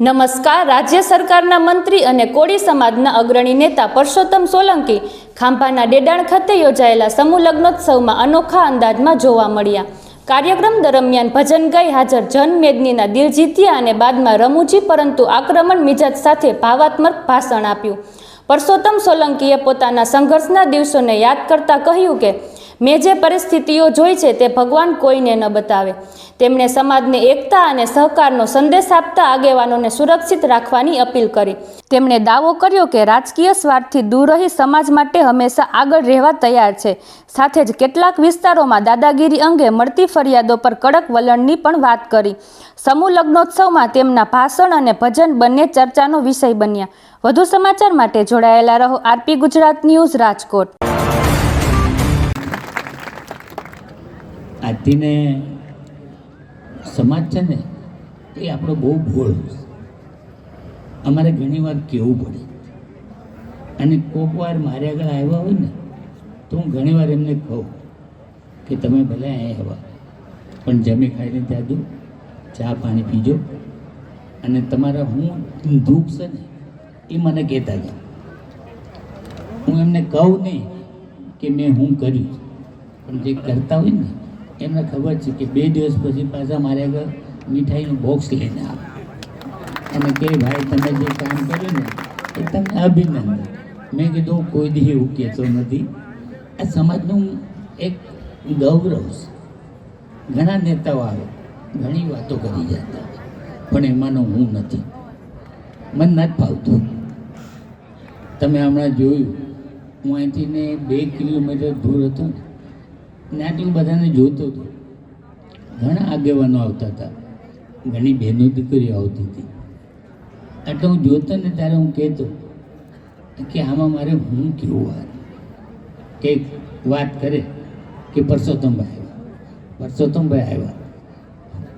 નમસ્કાર. રાજ્ય સરકારના મંત્રી અને કોળી સમાજના અગ્રણી નેતા પરસોત્તમ સોલંકી ખાંભાના ડેડાણ ખાતે યોજાયેલા સમૂહ લગ્નોત્સવમાં અનોખા અંદાજમાં જોવા મળ્યા. કાર્યક્રમ દરમિયાન ભજન ગાઈ હાજર જન મેદનીના અને બાદમાં રમૂજી પરંતુ આક્રમણ મિજાજ સાથે ભાવાત્મક ભાષણ આપ્યું. પરસોત્તમ સોલંકીએ પોતાના સંઘર્ષના દિવસોને યાદ કરતા કહ્યું કે મેં જે પરિસ્થિતિઓ જોઈ છે તે ભગવાન કોઈને ન બતાવે. તેમણે સમાજને એકતા અને સહકારનો સંદેશ આપતા આગેવાનોને સુરક્ષિત રાખવાની અપીલ કરી. તેમણે દાવો કર્યો કે રાજકીય સ્વાર્થથી દૂર રહી સમાજ માટે હંમેશા આગળ રહેવા તૈયાર છે. સાથે જ કેટલાક વિસ્તારોમાં દાદાગીરી અંગે મળતી ફરિયાદો પર કડક વલણની પણ વાત કરી. સમૂહ લગ્નોત્સવમાં તેમના ભાષણ અને ભજન બંને ચર્ચાનો વિષય બન્યા. વધુ સમાચાર માટે જોડાયેલા રહો R P Gujarat news Rajkot. આજથીને સમાજ છે ને, એ આપણો બહુ ભોળ અમારે ઘણી વાર કહેવું પડે. અને કોક વાર મારે આગળ આવ્યા હોય ને, તો હું ઘણી વાર એમને કહું કે તમે ભલે અહીંયા આવ્યા, પણ જમી ખાઈને ત્યાં દો, ચા પાણી પીજો. અને તમારા હું દુઃખ છે ને, એ મને કહેતા જાઓ. હું એમને કહું નહીં કે મેં હું કર્યું પણ જે કરતા હોય ને એમને ખબર છે કે બે દિવસ પછી પાછા મારે આગળ મીઠાઈનું બોક્સ લઈને આવે. અને કે, ભાઈ, તમે જે કામ કર્યું ને, એ તમને અભિનંદન. મેં કીધું, કોઈ દી એવું કહેતો નથી. આ સમાજનું એક ગૌરવ છે. ઘણા નેતાઓ આવે, ઘણી વાતો કરી જતા પણ એમાંનો હું નથી. મને નથી ફાવતું. તમે હમણાં જોયું, હું અહીંથી ને બે કિલોમીટર દૂર હતો ને ને આટલું બધાને જોતો હતો. ઘણા આગેવાનો આવતા હતા. ઘણી બહેનો દીકરીઓ આવતી હતી. એટલે હું જોતો ને ત્યારે હું કહેતો કે આમાં મારે હું કેવું હાર કે વાત કરે કે પરસોત્તમભાઈ આવ્યા. પરસોત્તમભાઈ આવ્યા.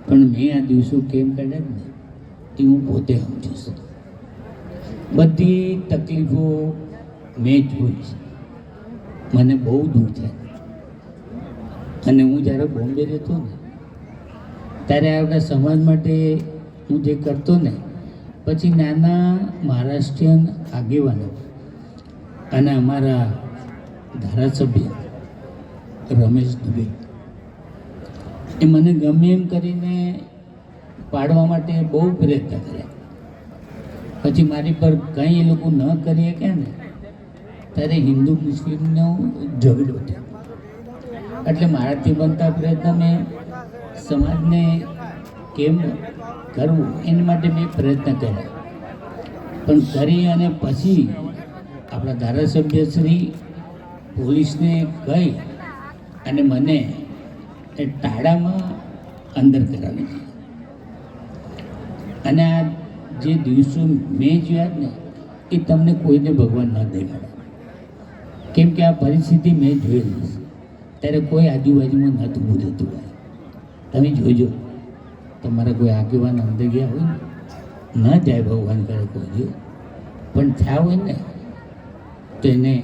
પણ મેં આ દિવસો કેમ કાઢ્યા ને તે હું પોતે સમજુ છું. બધી તકલીફો મેં જોઈ છે. મને બહુ દુઃખ થાય. અને હું જ્યારે બોમ્બે રહેતો ને, ત્યારે આપણા સમાજ માટે હું જે કરતો ને, પછી નાના મહારાષ્ટ્રીયન આગેવાનો અને અમારા ધારાસભ્ય રમેશ દુબે, એ મને ગમે એમ કરીને પાડવા માટે બહુ પ્રયત્ન કર્યા. પછી મારી પર કંઈ એ લોકો ન કરીએ કે ને, ત્યારે હિન્દુ મુસ્લિમનો ઝઘડો થયો. એટલે મારાથી બનતા પ્રયત્ન મેં સમાજને કેમ કરવું, એના માટે મેં પ્રયત્ન કર્યા. પણ કરી અને પછી આપણા ધારાસભ્ય શ્રી પોલીસને કહી અને મને એ ટાળામાં અંદર કરાવી દીધી. અને આ જે દિવસો મેં જોયા ને, એ તમને કોઈને ભગવાન ન દેખાડે. કેમ કે આ પરિસ્થિતિ મેં જોયેલી છે. ત્યારે કોઈ આજુબાજુમાં નહોતું બુધતું હોય તમે જોજો, તમારા કોઈ આગેવાન અંદર ગયા હોય ને, ન જાય ભગવાન કરે કોઈ પણ થયા હોય ને, તો એને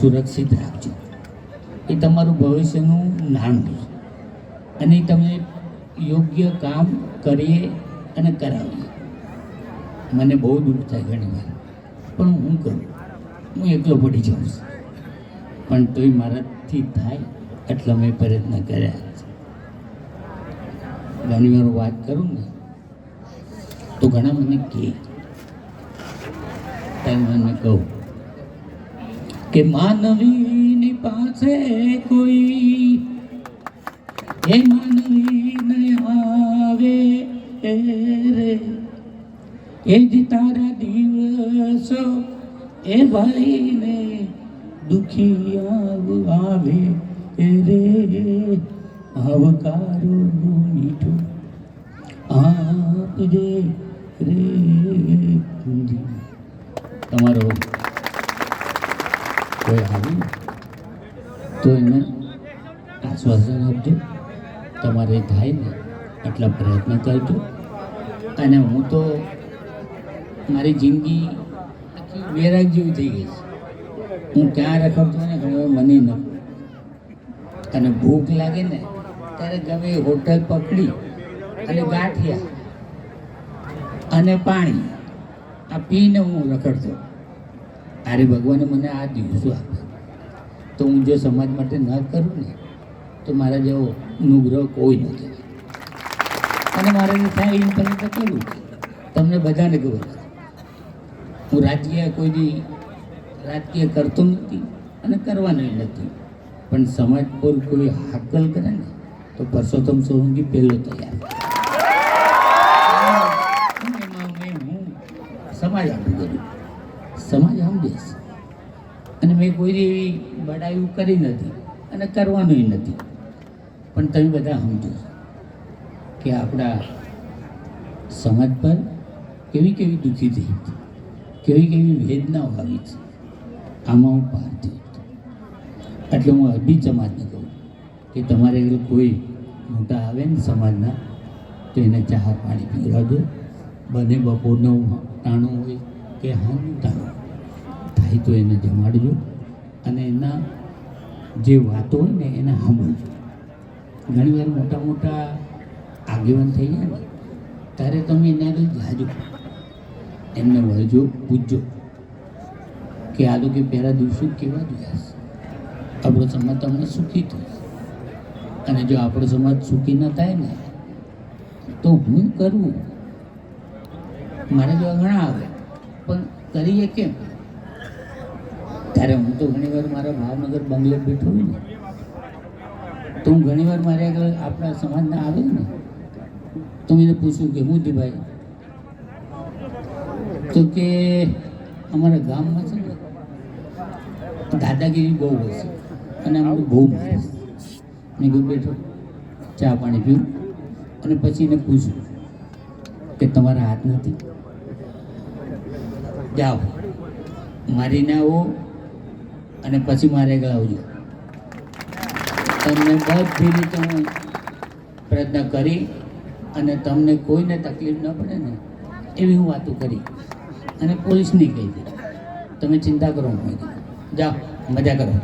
સુરક્ષિત રાખજો. એ તમારું ભવિષ્યનું નાણું છે. અને એ તમને યોગ્ય કામ કરીએ અને કરાવીએ. મને બહુ દુઃખ થાય ઘણી વાર. પણ હું કરું. હું એકલો પડી જાઉં છું. પણ તોય મારાથી થાય એટલો મેં પ્રયત્ન કર્યા ઘણી વાર વાત કરું ને, તો ઘણા મને કહે મને કહું કે માનવીની પાસે કોઈ હે માનવી ન આવે રે. એ જ તારા દિવસો, એ ભાઈને આવકારો મીઠો આપજે રે તમારો કોઈ આવ્યું તો એને આશ્વાસન આપજો. તમારે થાય ને એટલા પ્રયત્ન કરજો. અને હું તો મારી જિંદગી આખી વેરાગ જેવી થઈ ગઈ છે. હું ક્યાં રખડતો ને ઘણી વાર મને ન અને ભૂખ લાગે ને ત્યારે ગમે હોટલ પકડી અને ગાંઠિયા અને પાણી આ પીને હું રખડતો. અરે ભગવાને મને આ દિવસો આપ્યો. તો હું જો સમાજ માટે ન કરું ને, તો મારા જેવો અનુગ્રહ કોઈ નથી અને મારે થાય એમ તમે તો કરું. તમને બધાને ખબર. હું રાજકીય કોઈ દી રાજકીય કરતો નથી અને કરવાનો નથી. પણ સમાજ પર કોઈ હાકલ કરે ને તો પરસોત્તમ સોલંકી પહેલો તૈયાર હું સમાજ આપી કર્યું સમાજ આમ દેશ અને મેં કોઈ એવી બડાયું કરી નથી અને કરવાનું નથી. પણ તમે બધા સમજો કે આપણા સમાજ પર કેવી કેવી દુઃખી થઈ હતી, કેવી કેવી વેદનાઓ આવી છે આમાં હું પાર થયો એટલે હું અરબી સમાજને કહું કે તમારે કોઈ મોટા આવે ને સમાજના, તો એને ચા પાણી પીવડાવજો બને બપોરનો ટાણું હોય કે હાનું ટાણું થાય તો એને જમાડજો. અને એના જે વાતો હોય ને એને સાંભળજો. ઘણી વાર મોટા મોટા આગેવાન થઈ જાય ને, ત્યારે તમે એને આગળ જાજો. એમને વળજો, પૂછજો કે આ લોકો પહેલા દિવસો કેવા જોયા આપણો સમાજ તમને સુખી થશે અને જો આપણો સમાજ સુખી ન થાય ને, તો હું કરવું મારે જેવા ઘણા આવે. પણ કરીએ કેમ? ત્યારે હું તો ઘણીવાર મારા ભાવનગર બંગલે બેઠો હોય ને. તો હું ઘણીવાર મારે આગળ આપણા સમાજના આવે ને. તો મેં પૂછ્યું કે, હું ભાઈ? તો કે, અમારા ગામમાં છે ને, દાદાગીરી બહુ હોય છે અને અમારું બહુ મારે છે. મેં બેઠો, ચા પાણી પીવું અને પછી એને પૂછ્યું કે તમારા હાથ નથી. જાઓ મારીને આવો અને પછી મારે ગળાવજો તમને બધી રીતે હું પ્રયત્ન કરી અને તમને કોઈને તકલીફ ન પડે ને એવી હું વાતો કરી અને પોલીસની કહી દીધી. તમે ચિંતા કરો મેં જાઓ, મજા કરો.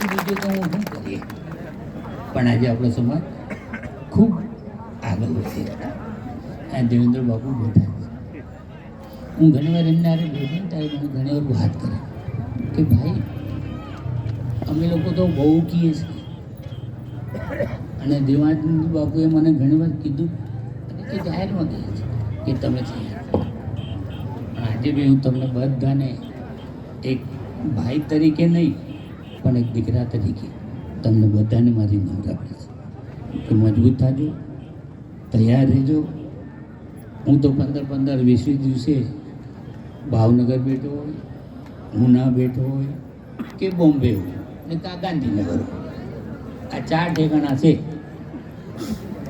બીજું તો હું શું કરીએ? પણ આજે આપણો સમાજ ખૂબ આગળ વધી આ દેવેન્દ્ર બાપુ છે. હું ઘણીવાર એમને આરે બેઠો ત્યારે મને ઘણી વાર વાત કરે. કે ભાઈ, અમે લોકો તો બહુ કહીએ છીએ. અને દેવાનંદ બાપુએ મને ઘણી વાર કીધું તે જાહેરમાં કહે છે? કે તમે. પણ આજે બી હું તમને બધાને એક ભાઈ તરીકે નહીં પણ એક દીકરા તરીકે તમને બધાને મારી આપી છે. કે મજબૂત થાજો, તૈયાર રહેજો. હું તો પંદર પંદર વીસ વીસ દિવસે ભાવનગર બેઠો હોય, ઉના બેઠો હોય કે બોમ્બે હોય ને કાં ગાંધીનગર હોય. આ ચાર ઠેકાણા છે.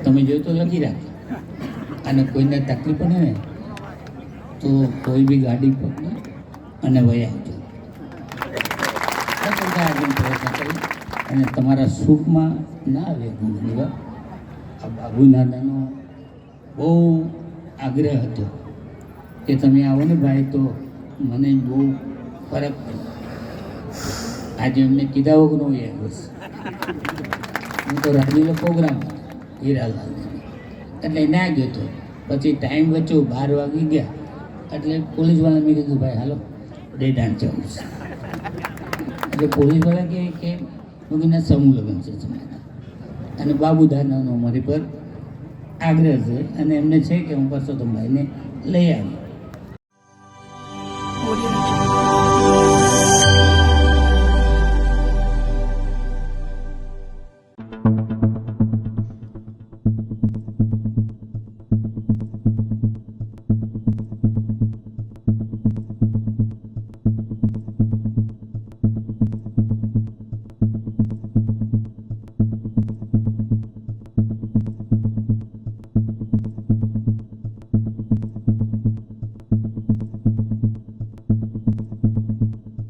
તમે જોયું તો લખી રાખો અને કોઈને તકલીફ પડે ને તો કોઈ બી ગાડી પકડી અને વયા આવજો. આગળ પ્રયત્ન કરી અને તમારા સુખમાં ના આવે ઘણી આ બાબુ દાદાનો બહુ આગ્રહ હતો કે તમે આવો ને ભાઈ તો મને બહુ ફરક પડે. આજે એમને કીધા વગર હું હું તો રાજ્યનો પ્રોગ્રામ હતો, હીરાલાલ એટલે ના ગયો તો. પછી ટાઈમ વચ્ચે બાર વાગી ગયા. એટલે પોલીસવાળા મેં કીધું, ભાઈ, હાલો ડેડાણ જવું છે. કે ભોળી વળગે કે વગેરેના સમૂહ લગ્ન છે અને બાબુધાનાનો મારી પર આગ્રહ છે અને એમને છે કે હું પરસોત્તમભાઈને લઈ આવ્યો